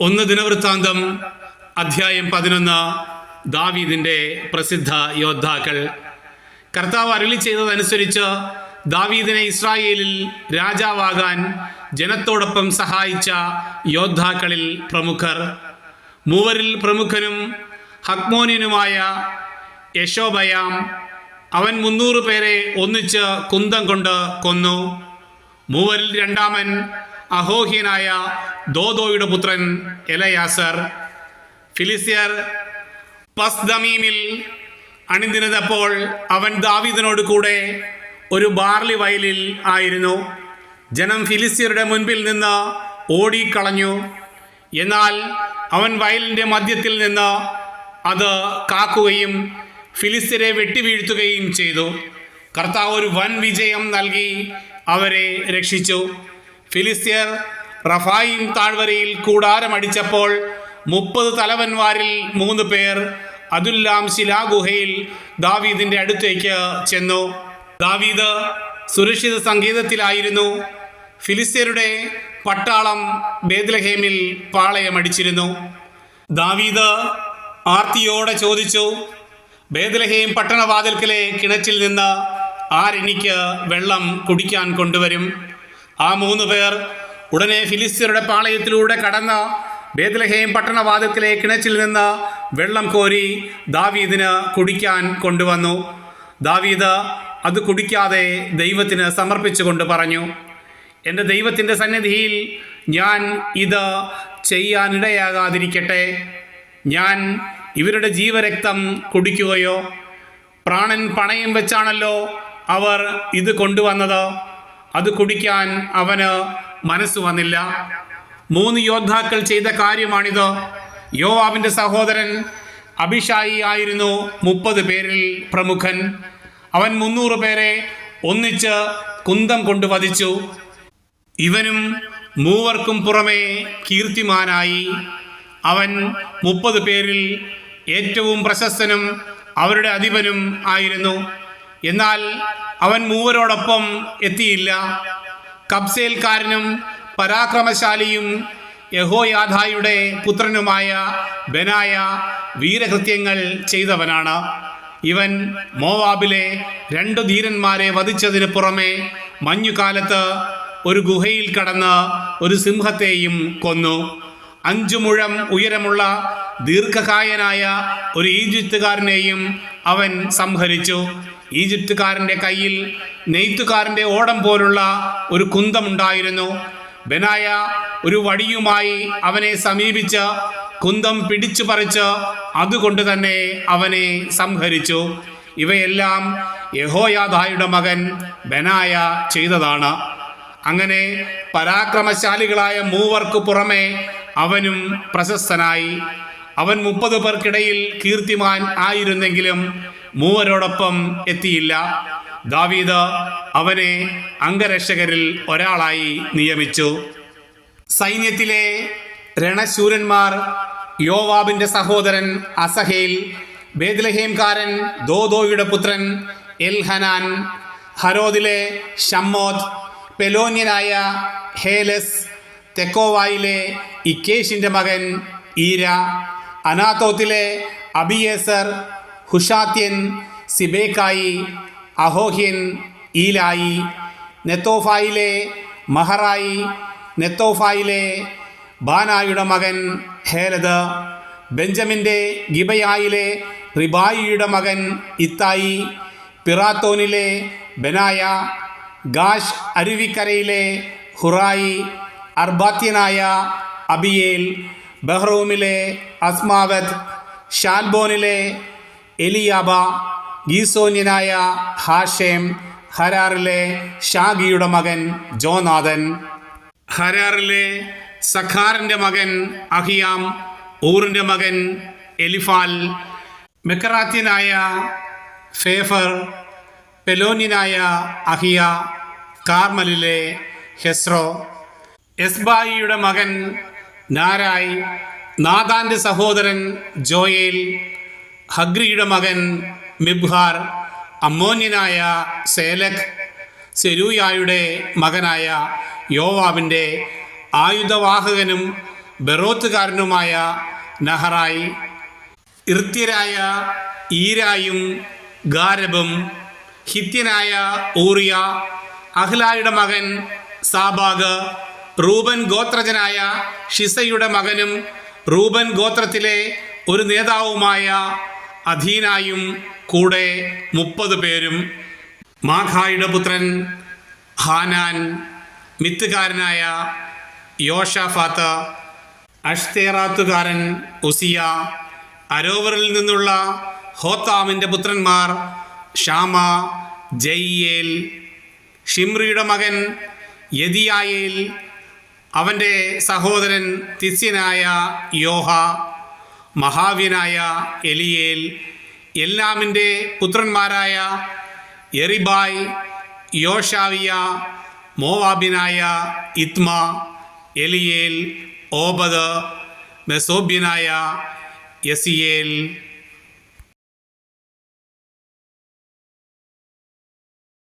ഒന്ന് ദിനവൃത്താന്തം അധ്യായം പതിനൊന്ന് ദാവീദിന്റെ പ്രസിദ്ധ യോദ്ധാക്കൾ. കർത്താവ് അരളി ചെയ്തതനുസരിച്ച് ദാവീദിനെ ഇസ്രായേലിൽ രാജാവാകാൻ ജനത്തോടൊപ്പം സഹായിച്ച യോദ്ധാക്കളിൽ പ്രമുഖർ. മൂവരിൽ പ്രമുഖനും ഹക്മോനിനുമായ യശോബയാം അവൻ മുന്നൂറ് പേരെ ഒന്നിച്ച് കുന്തം കൊണ്ട് കൊന്നു. മൂവരിൽ രണ്ടാമൻ അഹോഹ്യനായ ദോദോയുടെ പുത്രൻ എലയാസർ ഫിലിസ്യർ പസ്ദമീമിൽ അണിനിരുന്നപ്പോൾ അവൻ ദാവീദിനോട് കൂടെ ഒരു ബാർലി വയലിൽ ആയിരുന്നു. ജനം ഫിലിസ്യരുടെ മുൻപിൽ നിന്ന് ഓടിക്കളഞ്ഞു. എന്നാൽ അവൻ വയലിന്റെ മധ്യത്തിൽ നിന്ന് അത് കാക്കുകയും ഫിലിസ്തീനെ വെട്ടിവീഴ്ത്തുകയും ചെയ്തു. കർത്താവ് ഒരു വൻ വിജയം നൽകി അവരെ രക്ഷിച്ചു. ഫിലിസ്ത്യർ റഫായിം താഴ്വരയിൽ കൂടാരമടിച്ചപ്പോൾ മുപ്പത് തലവന്മാരിൽ മൂന്ന് പേർ അതുല്ലാം ശിലാഗുഹയിൽ ദാവീദിന്റെ അടുത്തേക്ക് ചെന്നു. ദാവീദ് സുരക്ഷിത സംഗീതത്തിലായിരുന്നു. ഫിലിസ്ത്യരുടെ പട്ടാളം ബേദ്ലഹേമിൽ പാളയമടിച്ചിരുന്നു ദാവീദ് ആർത്തിയോടെ ചോദിച്ചു ബേദ്ലഹേം പട്ടണവാതിൽക്കലെ കിണറ്റിൽ നിന്ന് ആരെനിക്ക് വെള്ളം കുടിക്കാൻ കൊണ്ടുവരും? ആ മൂന്ന് പേർ ഉടനെ ഫിലിസ്തീനയുടെ പാളയത്തിലൂടെ കടന്ന് ബേദ്ലഹേം പട്ടണവാദത്തിലെ കിണച്ചിൽ നിന്ന് വെള്ളം കോരി ദാവീദിന് കുടിക്കാൻ കൊണ്ടുവന്നു. ദാവീദ് അത് കുടിക്കാതെ ദൈവത്തിന് സമർപ്പിച്ചുകൊണ്ട് പറഞ്ഞു എന്റെ ദൈവത്തിന്റെ സന്നിധിയിൽ ഞാൻ ഇത് ചെയ്യാനിടയാകാതിരിക്കട്ടെ. ഞാൻ ഇവരുടെ ജീവരക്തം കുടിക്കുകയോ പ്രാണൻ പണയം വെച്ചാണല്ലോ അവർ ഇത് കൊണ്ടുവന്നത്. അത് കുടിക്കാൻ അവന് മനസ്സ് വന്നില്ല. മൂന്ന് യോദ്ധാക്കൾ ചെയ്ത കാര്യമാണിത്. യോവാബിന്റെ സഹോദരൻ അഭിഷായി ആയിരുന്നു മുപ്പത് പേരിൽ പ്രമുഖൻ. അവൻ മുന്നൂറ് പേരെ ഒന്നിച്ച് കുന്തം കൊണ്ട് വധിച്ചു. ഇവനും മൂവർക്കും പുറമെ കീർത്തിമാനായി. അവൻ മുപ്പത് പേരിൽ ഏറ്റവും പ്രശസ്തനും അവരുടെ അധിപനും ആയിരുന്നു. എന്നാൽ അവൻ മൂവരോടൊപ്പം എത്തിയില്ല. കബ്സേൽക്കാരനും പരാക്രമശാലിയും യഹോയാധായുടെ പുത്രനുമായ ബനായ വീരകൃത്യങ്ങൾ ചെയ്തവനാണ്. ഇവൻ മോവാബിലെ രണ്ടു ധീരന്മാരെ വധിച്ചതിന് പുറമെ മഞ്ഞുകാലത്ത് ഒരു ഗുഹയിൽ കടന്ന് ഒരു സിംഹത്തെയും കൊന്നു. അഞ്ചു മുഴം ഉയരമുള്ള ദീർഘകായനായ ഒരു ഈജിപ്തുകാരനെയും അവൻ സംഹരിച്ചു. ഈജിപ്തുകാരന്റെ കയ്യിൽ നെയ്ത്തുകാരന്റെ ഓടം പോലുള്ള ഒരു കുന്തമുണ്ടായിരുന്നു. ബനായ ഒരു വടിയുമായി അവനെ സമീപിച്ച് കുന്തം പിടിച്ചു പറിച്ച് അതുകൊണ്ട് തന്നെ അവനെ സംഹരിച്ചു. ഇവയെല്ലാം യഹോയാദായുടെ മകൻ ബനായ ചെയ്തതാണ്. അങ്ങനെ പരാക്രമശാലികളായ മൂവർക്ക് പുറമെ അവനും പ്രശസ്തനായി. അവൻ മുപ്പത് പേർക്കിടയിൽ കീർത്തിമാൻ ആയിരുന്നെങ്കിലും മൂവരോടൊപ്പം എത്തിയില്ല. ദാവീദ് അവനെ അംഗരക്ഷകരിൽ ഒരാളായി നിയമിച്ചു. സൈന്യത്തിലെ രണശൂരന്മാർ യോവാബിന്റെ സഹോദരൻ അസഹേൽ ബേദ്ലഹേംകാരൻ ദോദോയുടെ പുത്രൻ എൽഹനാൻ ഹരോദിലെ ഷമ്മോദ് പെലോന്യനായ ഹേലസ് തെക്കോവായിലെ ഇക്കേഷിന്റെ മകൻ ഈര അനാത്തോത്തിലെ അബിയേസർ ഹുഷാത്യൻ സിബേക്കായി അഹോഹ്യൻ ഈലായി നെത്തോഫായിലെ മഹറായി നെത്തോഫായിലെ ബാനായുടെ മകൻ ഹേലദ് ബെഞ്ചമിന്റെ ഗിബയായിലെ റിബായിയുടെ മകൻ ഇത്തായി പിറാത്തോനിലെ ബനായ ഗാഷ് അരുവിക്കരയിലെ ഹുറായി അർബാത്യനായ അബിയേൽ ബഹ്റൂമിലെ അസ്മാവത് ഷാൽബോനിലെ എലിയാബ ഗീസോന്യനായ ഹാഷേം ഹരാറിലെ ഷാഗിയുടെ മകൻ ജോനാഥൻ ഹരാറിലെ സഖാറിന്റെ മകൻ അഹിയാം ഊറിന്റെ മകൻ എലിഫാൽ മെക്കറാത്യനായ ഫേഫർ പെലോനിനായ അഹിയ കാർമലിലെ ഹെസ്രോ എസ്ബായിയുടെ മകൻ നാരായ് നാദാന്റെ സഹോദരൻ ജോയേൽ ഹഗ്രിയുടെ മകൻ മിബ്ഹാർ അമ്മോന്യനായ സേലഖ് സെരൂയായുടെ മകനായ യോവാബിന്റെ ആയുധവാഹകനും ബെറോത്തുകാരനുമായ നഹറായി ഇർത്യരായ ഈരായും ഗാരബും ഹിത്യനായ ഊറിയ അഹ്ലായുടെ മകൻ സാബാഗ് റൂബൻ ഗോത്രജനായ ഷിസയുടെ മകനും റൂബൻ ഗോത്രത്തിലെ ഒരു നേതാവുമായ അധീനായും കൂടെ മുപ്പത് പേരും മാഖായുടെ പുത്രൻ ഹാനാൻ മിത്തുകാരനായ യോഷാഫാത്ത് അഷ്തേറാത്തുകാരൻ ഉസിയ അരോവറിൽ നിന്നുള്ള ഹോത്താമിന്റെ പുത്രന്മാർ ഷാമ ജയ്യേൽ ഷിംറിയുടെ മകൻ യദിയായേൽ അവന്റെ സഹോദരൻ തിസ്യനായ യോഹ മഹാവ്യനായ എലിയേൽ എല്ലാമിന്റെ പുത്രന്മാരായ എറിബായ് യോഷാവിയ മോവാബിനായ ഇത്മ എലിയേൽ ഓബദ് മെസോബ്യനായ യസിയേൽ